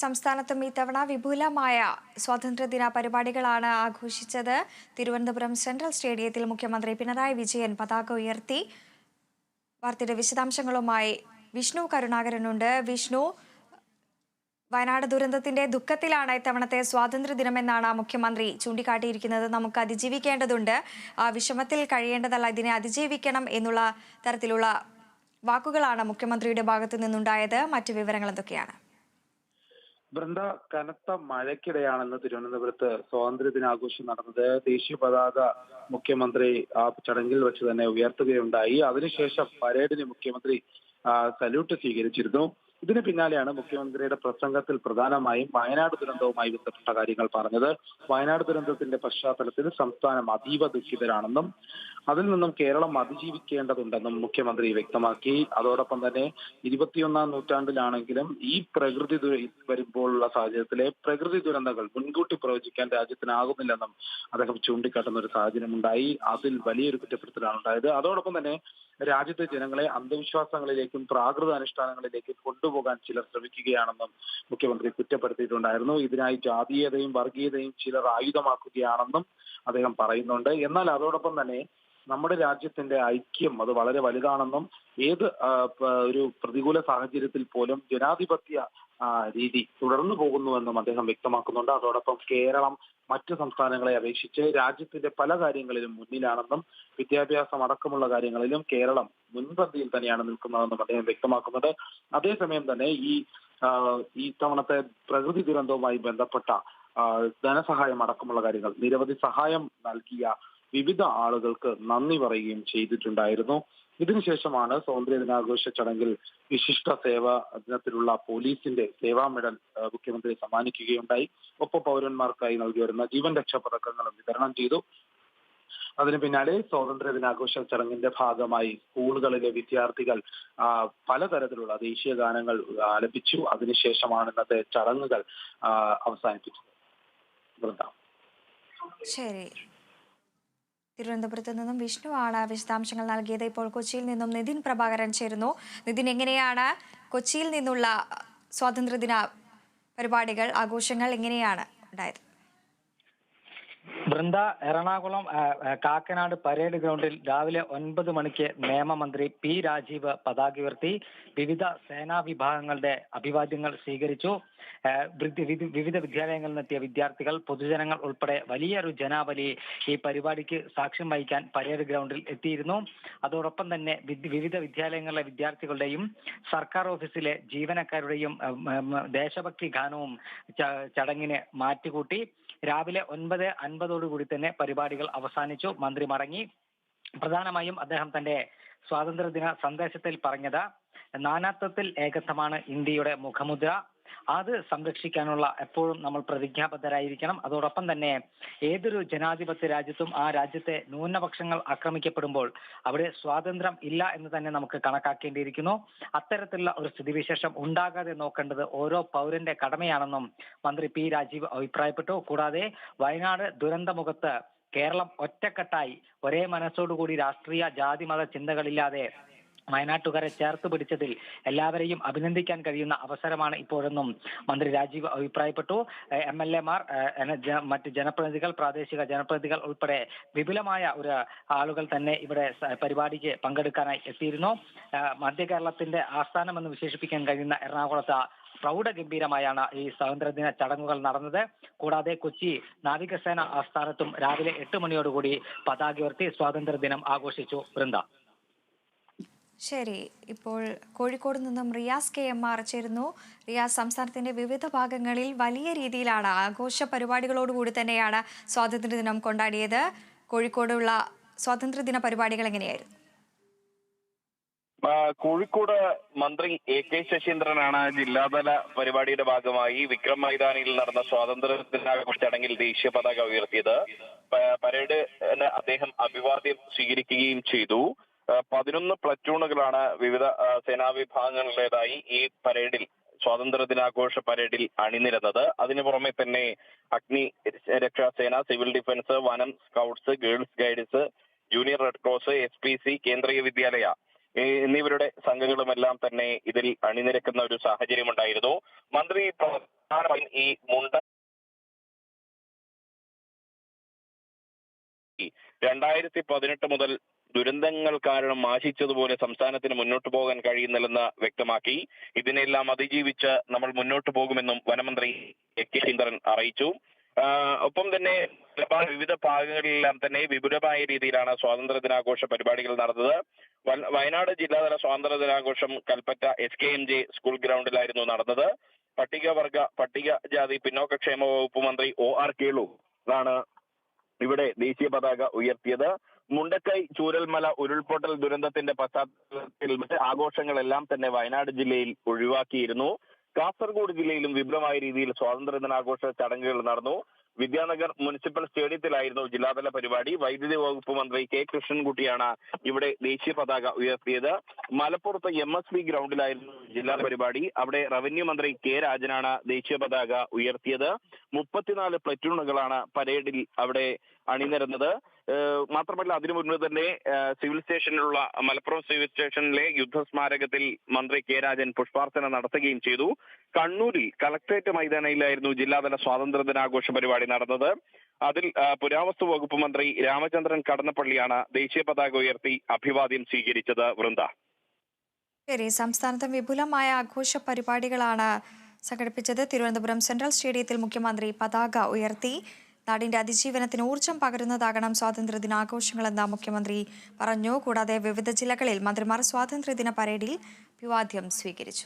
സംസ്ഥാനത്തും ഇത്തവണ വിപുലമായ സ്വാതന്ത്ര്യദിന പരിപാടികളാണ് ആഘോഷിച്ചത്. തിരുവനന്തപുരം സെൻട്രൽ സ്റ്റേഡിയത്തിൽ മുഖ്യമന്ത്രി പിണറായി വിജയൻ പതാക ഉയർത്തി. വാർത്തയുടെ വിശദാംശങ്ങളുമായി വിഷ്ണു കരുണാകരനുണ്ട്. വിഷ്ണു വയനാട് ദുരന്തത്തിന്റെ ദുഃഖത്തിലാണ് ഇത്തവണത്തെ സ്വാതന്ത്ര്യദിനമെന്നാണ് മുഖ്യമന്ത്രി ചൂണ്ടിക്കാട്ടിയിരിക്കുന്നത്. നമുക്ക് അതിജീവിക്കേണ്ടതുണ്ട്. ആ വിഷമത്തിൽ കഴിയേണ്ടതല്ല ഇതിനെ അതിജീവിക്കണം എന്നുള്ള തരത്തിലുള്ള വാക്കുകളാണ് മുഖ്യമന്ത്രിയുടെ ഭാഗത്തു നിന്നുണ്ടായത്. മറ്റു വിവരങ്ങൾ എന്തൊക്കെയാണ്? ബൃന്ദ കനത്ത മഴയ്ക്കിടെയാണെന്ന് തിരുവനന്തപുരത്ത് സ്വാതന്ത്ര്യ ദിനാഘോഷം നടന്നത്. ദേശീയ പതാക മുഖ്യമന്ത്രി ആ ചടങ്ങിൽ വെച്ച് തന്നെ ഉയർത്തുകയുണ്ടായി. അതിനുശേഷം പരേഡിന് മുഖ്യമന്ത്രി സല്യൂട്ട് സ്വീകരിച്ചിരുന്നു. ഇതിന് പിന്നാലെയാണ് മുഖ്യമന്ത്രിയുടെ പ്രസംഗത്തിൽ പ്രധാനമായും വയനാട് ദുരന്തവുമായി ബന്ധപ്പെട്ട കാര്യങ്ങൾ പറഞ്ഞത്. വയനാട് ദുരന്തത്തിന്റെ പശ്ചാത്തലത്തിൽ സംസ്ഥാനം അതീവ ദുഃഖിതരാണെന്നും അതിൽ നിന്നും കേരളം അതിജീവിക്കേണ്ടതുണ്ടെന്നും മുഖ്യമന്ത്രി വ്യക്തമാക്കി. അതോടൊപ്പം തന്നെ ഇരുപത്തിയൊന്നാം നൂറ്റാണ്ടിലാണെങ്കിലും ഈ പ്രകൃതി വരുമ്പോഴുള്ള സാഹചര്യത്തിലെ പ്രകൃതി ദുരന്തങ്ങൾ മുൻകൂട്ടി പ്രവചിക്കാൻ രാജ്യത്തിനാകുന്നില്ലെന്നും അദ്ദേഹം ചൂണ്ടിക്കാട്ടുന്ന ഒരു സാഹചര്യം ഉണ്ടായി അതിൽ വലിയൊരു കുറ്റപ്പെടുത്തലാണ് ഉണ്ടായത്. അതോടൊപ്പം തന്നെ രാജ്യത്തെ ജനങ്ങളെ അന്ധവിശ്വാസങ്ങളിലേക്കും പ്രാകൃത അനുഷ്ഠാനങ്ങളിലേക്കും കൊണ്ടുപോകാൻ ചിലർ ശ്രമിക്കുകയാണെന്നും മുഖ്യമന്ത്രി കുറ്റപ്പെടുത്തിയിട്ടുണ്ടായിരുന്നു. ഇതിനായി ജാതീയതയും വർഗീയതയും ചിലർ ആയുധമാക്കുകയാണെന്നും അദ്ദേഹം പറയുന്നുണ്ട്. എന്നാൽ അതോടൊപ്പം തന്നെ നമ്മുടെ രാജ്യത്തിന്റെ ഐക്യം അത് വളരെ വലുതാണെന്നും ഏത് ഒരു പ്രതികൂല സാഹചര്യത്തിൽ പോലും ജനാധിപത്യ രീതി തുടർന്നു പോകുന്നുവെന്നും അദ്ദേഹം വ്യക്തമാക്കുന്നുണ്ട്. അതോടൊപ്പം കേരളം മറ്റ് സംസ്ഥാനങ്ങളെ അപേക്ഷിച്ച് രാജ്യത്തിന്റെ പല കാര്യങ്ങളിലും മുന്നിലാണെന്നും വിദ്യാഭ്യാസം അടക്കമുള്ള കാര്യങ്ങളിലും കേരളം മുൻപന്തിയിൽ തന്നെയാണ് നിൽക്കുന്നതെന്നും അദ്ദേഹം വ്യക്തമാക്കുന്നുണ്ട്. അതേസമയം തന്നെ ഈ ഈ തവണത്തെ പ്രകൃതി ദുരന്തവുമായി ബന്ധപ്പെട്ട ധനസഹായം അടക്കമുള്ള കാര്യങ്ങൾ നിരവധി സഹായം നൽകിയ വിവിധ ആളുകൾക്ക് നന്ദി പറയുകയും ചെയ്തിട്ടുണ്ടായിരുന്നു. ഇതിനുശേഷമാണ് സ്വാതന്ത്ര്യ ദിനാഘോഷ ചടങ്ങിൽ വിശിഷ്ട സേവാ ദിനത്തിലുള്ള പോലീസിന്റെ സേവാ മെഡൽ മുഖ്യമന്ത്രി സമ്മാനിക്കുകയുണ്ടായി. ഒപ്പം പൗരന്മാർക്കായി നൽകി വരുന്ന ജീവൻ രക്ഷാ പതക്കങ്ങളും വിതരണം ചെയ്തു. അതിന് പിന്നാലെ സ്വാതന്ത്ര്യ ദിനാഘോഷ ചടങ്ങിന്റെ ഭാഗമായി സ്കൂളുകളിലെ വിദ്യാർത്ഥികൾ പലതരത്തിലുള്ള ദേശീയ ഗാനങ്ങൾ ആലപിച്ചു. അതിനുശേഷമാണ് ഇന്നത്തെ ചടങ്ങുകൾ അവസാനിപ്പിച്ചത്. ശരി. തിരുവനന്തപുരത്ത് നിന്നും വിഷ്ണുവാണ് വിശദാംശങ്ങൾ നൽകിയത്. ഇപ്പോൾ കൊച്ചിയിൽ നിന്നും നിതിൻ പ്രഭാകരൻ ചേരുന്നു. നിതിൻ എങ്ങനെയാണ് കൊച്ചിയിൽ നിന്നുള്ള സ്വാതന്ത്ര്യദിന പരിപാടികൾ ആഘോഷങ്ങൾ എങ്ങനെയാണ് ഉണ്ടായത്? ബൃന്ദ എറണാകുളം കാക്കനാട് പരേഡ് ഗ്രൗണ്ടിൽ രാവിലെ ഒൻപത് മണിക്ക് നിയമമന്ത്രി പി രാജീവ് പതാക ഉയർത്തി. വിവിധ സേനാ വിഭാഗങ്ങളുടെ അഭിവാദ്യങ്ങൾ സ്വീകരിച്ചു. വിവിധ വിദ്യാലയങ്ങളിൽ നിന്നെത്തിയ വിദ്യാർത്ഥികൾ പൊതുജനങ്ങൾ ഉൾപ്പെടെ വലിയൊരു ജനാവലി ഈ പരിപാടിക്ക് സാക്ഷ്യം വഹിക്കാൻ പരേഡ് ഗ്രൗണ്ടിൽ എത്തിയിരുന്നു. അതോടൊപ്പം തന്നെ വിവിധ വിദ്യാലയങ്ങളിലെ വിദ്യാർത്ഥികളുടെയും സർക്കാർ ഓഫീസിലെ ജീവനക്കാരുടെയും ദേശഭക്തി ഗാനവും ചടങ്ങിനെ മാറ്റുകൂട്ടി രാവിലെ ഒൻപത് അൻപതോടുകൂടി തന്നെ പരിപാടികൾ അവസാനിച്ചു. മന്ത്രി മടങ്ങി. പ്രധാനമായും അദ്ദേഹം തന്റെ സ്വാതന്ത്ര്യദിന സന്ദേശത്തിൽ പറഞ്ഞത് നാനാത്വത്തിൽ ഏകത്വമാണ് ഇന്ത്യയുടെ മുഖമുദ്ര. അത് സംരക്ഷിക്കാനുള്ള എപ്പോഴും നമ്മൾ പ്രതിജ്ഞാബദ്ധരായിരിക്കണം. അതോടൊപ്പം തന്നെ ഏതൊരു ജനാധിപത്യ രാജ്യത്തും ആ രാജ്യത്തെ ന്യൂനപക്ഷങ്ങൾ ആക്രമിക്കപ്പെടുമ്പോൾ അവിടെ സ്വാതന്ത്ര്യം ഇല്ല എന്ന് തന്നെ നമുക്ക് കണക്കാക്കേണ്ടിയിരിക്കുന്നു. അത്തരത്തിലുള്ള ഒരു സ്ഥിതിവിശേഷം ഉണ്ടാകാതെ നോക്കേണ്ടത് ഓരോ പൗരന്റെ കടമയാണെന്നും മന്ത്രി പി രാജീവ് അഭിപ്രായപ്പെട്ടു. കൂടാതെ വയനാട് ദുരന്തമുഖത്ത് കേരളം ഒറ്റക്കെട്ടായി ഒരേ മനസ്സോടുകൂടി രാഷ്ട്രീയ ജാതി മത ചിന്തകളില്ലാതെ വയനാട്ടുകാരെ ചേർത്ത് പിടിച്ചതിൽ എല്ലാവരെയും അഭിനന്ദിക്കാൻ കഴിയുന്ന അവസരമാണ് ഇപ്പോഴെന്നും മന്ത്രി രാജീവ് അഭിപ്രായപ്പെട്ടു. എം എൽ എമാർ മറ്റ് ജനപ്രതിനിധികൾ പ്രാദേശിക ജനപ്രതിനിധികൾ ഉൾപ്പെടെ വിപുലമായ ഒരു ആളുകൾ തന്നെ ഇവിടെ പരിപാടിക്ക് പങ്കെടുക്കാനായി എത്തിയിരുന്നു. മധ്യ കേരളത്തിന്റെ ആസ്ഥാനമെന്ന് വിശേഷിപ്പിക്കാൻ കഴിയുന്ന എറണാകുളത്ത് പ്രൗഢഗംഭീരമായാണ് ഈ സ്വാതന്ത്ര്യദിന ചടങ്ങുകൾ നടന്നത്. കൂടാതെ കൊച്ചി നാവികസേന ആസ്ഥാനത്തും രാവിലെ എട്ട് മണിയോടുകൂടി പതാക ഉയർത്തി സ്വാതന്ത്ര്യദിനം ആഘോഷിച്ചു വൃന്ദ. ശരി ഇപ്പോൾ കോഴിക്കോട് നിന്നും റിയാസ് കെ എം ആർ ചേരുന്നു. റിയാസ് സംസ്ഥാനത്തിന്റെ വിവിധ ഭാഗങ്ങളിൽ വലിയ രീതിയിലാണ് ആഘോഷ പരിപാടികളോടുകൂടി തന്നെയാണ് സ്വാതന്ത്ര്യദിനം കൊണ്ടാടിയത്. കോഴിക്കോടുള്ള സ്വാതന്ത്ര്യദിന പരിപാടികൾ എങ്ങനെയായിരുന്നു? കോഴിക്കോട് മന്ത്രി എ കെ ശശീന്ദ്രനാണ് ജില്ലാതല പരിപാടിയുടെ ഭാഗമായി വിക്രം മൈതാനിയിൽ നടന്ന സ്വാതന്ത്ര്യ ചടങ്ങിൽ ദേശീയ പതാക ഉയർത്തിയത്. പരേഡിന് അദ്ദേഹം അഭിവാദ്യം സ്വീകരിക്കുകയും ചെയ്തു. പതിനൊന്ന് പ്ലറ്റൂണുകളാണ് വിവിധ സേനാ വിഭാഗങ്ങളുടേതായി ഈ പരേഡിൽ സ്വാതന്ത്ര്യ ദിനാഘോഷ പരേഡിൽ അണിനിരന്നത്. അതിനു പുറമെ തന്നെ അഗ്നി രക്ഷാസേന സിവിൽ ഡിഫൻസ് വനം scouts girls guides junior red cross S P C Kendriya Vidyalaya എന്നിവരുടെ സംഘങ്ങളുമെല്ലാം തന്നെ ഇതിൽ അണിനിരക്കുന്ന ഒരു സാഹചര്യമുണ്ടായിരുന്നു. മന്ത്രി ഈ മുണ്ട രണ്ടായിരത്തി പതിനെട്ട് മുതൽ ദുരന്തങ്ങൾ കാരണം ആശിച്ചതുപോലെ സംസ്ഥാനത്തിന് മുന്നോട്ട് പോകാൻ കഴിയുന്നില്ലെന്ന് വ്യക്തമാക്കി. ഇതിനെല്ലാം അതിജീവിച്ച് നമ്മൾ മുന്നോട്ട് പോകുമെന്നും വനമന്ത്രി എ കെ ശീന്ദ്രൻ അറിയിച്ചു. ഒപ്പം തന്നെ വിവിധ ഭാഗങ്ങളിലെല്ലാം തന്നെ വിപുലമായ രീതിയിലാണ് സ്വാതന്ത്ര്യ ദിനാഘോഷ പരിപാടികൾ നടന്നത്. വയനാട് ജില്ലാതല സ്വാതന്ത്ര്യ ദിനാഘോഷം Kalpetta S K M J school ഗ്രൗണ്ടിലായിരുന്നു നടന്നത്. പട്ടികവർഗ പട്ടികജാതി പിന്നോക്കക്ഷേമ വകുപ്പ് മന്ത്രി ഒ ആർ കേളു ആണ് ഇവിടെ ദേശീയ പതാക ഉയർത്തിയത്. മുണ്ടക്കൈ ചൂരൽമല ഉരുൾപൊട്ടൽ ദുരന്തത്തിന്റെ പശ്ചാത്തലത്തിൽ ആഘോഷങ്ങളെല്ലാം തന്നെ വയനാട് ജില്ലയിൽ ഒഴിവാക്കിയിരുന്നു. കാസർഗോഡ് ജില്ലയിലും വിപുലമായ രീതിയിൽ സ്വാതന്ത്ര്യ ദിനാഘോഷ ചടങ്ങുകൾ നടന്നു. വിദ്യാനഗർ മുനിസിപ്പൽ സ്റ്റേഡിയത്തിലായിരുന്നു ജില്ലാതല പരിപാടി. വൈദ്യുതി വകുപ്പ് മന്ത്രി കെ കൃഷ്ണൻകുട്ടിയാണ് ഇവിടെ ദേശീയ പതാക ഉയർത്തിയത്. മലപ്പുറത്ത് എം എസ് വി ഗ്രൗണ്ടിലായിരുന്നു ജില്ലാ പരിപാടി. അവിടെ റവന്യൂ മന്ത്രി കെ രാജനാണ് ദേശീയ പതാക ഉയർത്തിയത്. മുപ്പത്തിനാല് പ്ലറ്റൂണുകളാണ് പരേഡിൽ അവിടെ അണിനിരന്നത്. മാത്രമല്ല അതിനു മുൻപ് തന്നെ സിവിൽ സ്റ്റേഷനിലുള്ള മലപ്പുറം സിവിൽ സ്റ്റേഷനിലെ യുദ്ധസ്മാരകത്തിൽ മന്ത്രി കെ രാജൻ പുഷ്പാർച്ചന നടത്തുകയും ചെയ്തു. കണ്ണൂരിൽ കളക്ടറേറ്റ് മൈതാനിയിലായിരുന്നു ജില്ലാതല സ്വാതന്ത്ര്യ ദിനാഘോഷ പരിപാടി നടന്നത്. അതിൽ പുരാവസ്തു വകുപ്പ് മന്ത്രി രാമചന്ദ്രൻ കടന്നപ്പള്ളിയാണ് ദേശീയ പതാക ഉയർത്തി അഭിവാദ്യം സ്വീകരിച്ചത്. വൃന്ദ. ശരി സംസ്ഥാനത്ത് വിപുലമായ ആഘോഷ പരിപാടികളാണ് സംഘടിപ്പിച്ചത് തിരുവനന്തപുരം സെൻട്രൽ സ്റ്റേഡിയത്തിൽ മുഖ്യമന്ത്രി പതാക ഉയർത്തി. നാടിന്റെ അതിജീവനത്തിന് ഊർജം പകരുന്നതാകണം സ്വാതന്ത്ര്യദിനാഘോഷങ്ങളെന്ന് മുഖ്യമന്ത്രി പറഞ്ഞു. കൂടാതെ വിവിധ ജില്ലകളിൽ മന്ത്രിമാർ സ്വാതന്ത്ര്യദിന പരേഡിൽ അഭിവാദ്യം സ്വീകരിച്ചു.